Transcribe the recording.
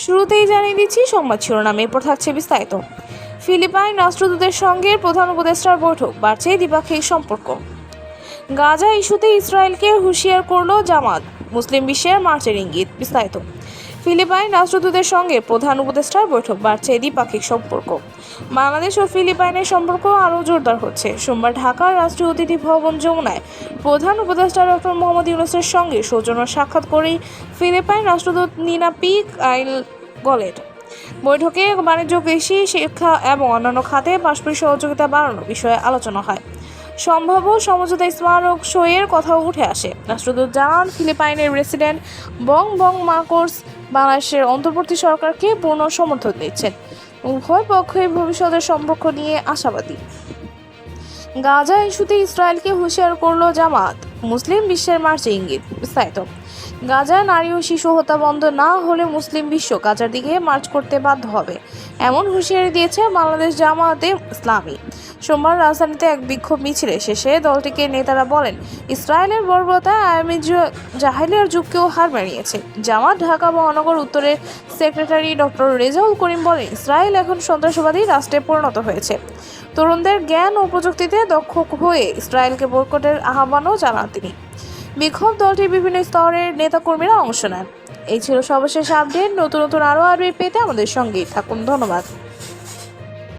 শুরুতেই জানিয়ে দিচ্ছি সংবাদ শিরোনামে, এরপর থাকছে বিস্তারিত। ফিলিপাইন রাষ্ট্রদূতের সঙ্গে প্রধান উপদেষ্টার বৈঠক, বাড়ছে দ্বিপাক্ষিক সম্পর্ক। গাজা ইস্যুতে ইসরায়েলকে হুঁশিয়ার করল জামাত। মুসলিম বিশ্বের মার্চের ইঙ্গিত বিস্তারিত। ফিলিপাইন রাষ্ট্রদূতের সঙ্গে প্রধান উপদেষ্টার বৈঠক বাড়ছে দ্বিপাক্ষিক সম্পর্ক। বাংলাদেশ ও ফিলিপাইনের সম্পর্ক আরও জোরদার হচ্ছে। সোমবার ঢাকার রাষ্ট্রীয় অতিথি ভবন যমুনায় প্রধান উপদেষ্টা ডক্টর মোহাম্মদ ইউনুসের সঙ্গে সৌজন্য সাক্ষাৎ করেই ফিলিপাইন রাষ্ট্রদূত নিনা পিক আইল গলেট। বৈঠকে বাণিজ্য কৃষি, শিক্ষা এবং অন্যান্য খাতে পারস্পরিক সহযোগিতা বাড়ানোর বিষয়ে আলোচনা হয়। সম্ভাব্য সমঝোতা স্মারক সইয়ের কথাও উঠে আসে। রাষ্ট্রদূত জানান, ফিলিপাইনের প্রেসিডেন্ট বং বং মার্কোস বাংলাদেশের অন্তর্বর্তী সরকারকে পূর্ণ সমর্থন দিচ্ছেন। উভয় পক্ষই ভবিষ্যতের সম্পর্ক নিয়ে আশাবাদী। গাজা ইস্যুতে ইসরায়েলকে হুঁশিয়ার করল জামাত। মুসলিম বিশ্বের মার্চে ইঙ্গিত, বিস্তারিত। গাজায় নারী ও শিশু হত্যা বন্ধ না হলে মুসলিম বিশ্ব গাজার দিকে মার্চ করতে বাধ্য হবে। এমন হুঁশিয়ারি দিয়েছে বাংলাদেশ জামায়াতে ইসলামী। সোমবার রাজধানীতে এক বিক্ষোভ মিছিলে শেষে দলটিকে নেতারা বলেন, ইসরায়েলের বর্বরতা আয়ামি জাহালিয়ার যুগকেও হার মানিয়েছে। জামাত ঢাকা মহানগর উত্তরের সেক্রেটারি ডক্টর রেজাউল করিম বলেন, ইসরায়েল এখন সন্ত্রাসবাদী রাষ্ট্রে পরিণত হয়েছে। তরুণদের জ্ঞান ও প্রযুক্তিতে দক্ষ হয়ে ইসরায়েলকে বয়কটের আহ্বানও জানান তিনি। বিক্ষোভ দলটির বিভিন্ন স্তরের নেতাকর্মীরা অংশ নেন। এই ছিল সর্বশেষ আপডেট নতুন নতুন আরও আপডেট পেতে আমাদের সঙ্গেই থাকুন। ধন্যবাদ।